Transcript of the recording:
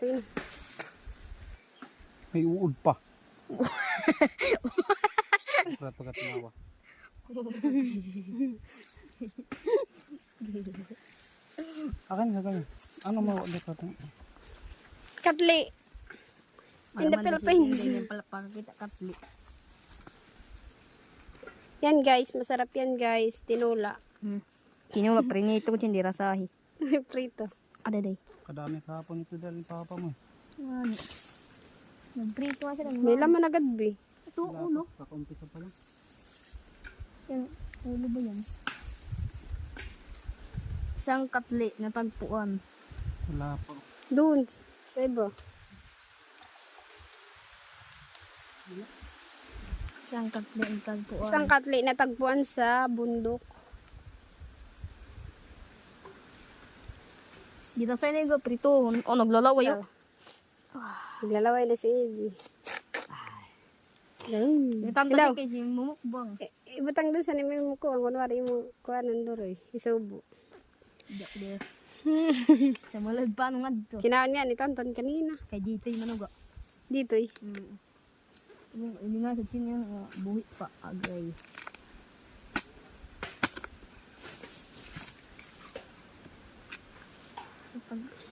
Sige. May uod pa. Rato ka tinawa. Akin, akin. Ano mo ulit ito? Katli. In the Philippines. Hindi pala pagkita katli. Yan guys, masarap yan guys. Tinula. Hmm. Kinula prinito ko hindi rasahi. Prito. Ada day. Kadami kahapon ito dahil papa mo. eh. Ano? Nagprito nga sila. May laman agad be. Ito ulo. Sa kumpisa pa lang. Yan. Ulo ba yan? Isang katli na tagpuan. Wala pa. Doon. Sa iba. Isang katli na tagpuan. Isang katli na tagpuan sa bundok. Dito sa inyo prito. O naglalaway Oh. yun. Naglalaway na si Eji. Ayun. Natanto Ilaw. si mumukbang. Ibutang doon sa nimi mo ko. Kunwari mo kuha ng duroy. Isubo. Di, di. sa malad pa nung adto. Kinaon nga ni Tonton kanina. Kay dito yung manuga. Dito eh. Hmm. Yung ini nga sa sino yung uh, buhi pa agay. 可能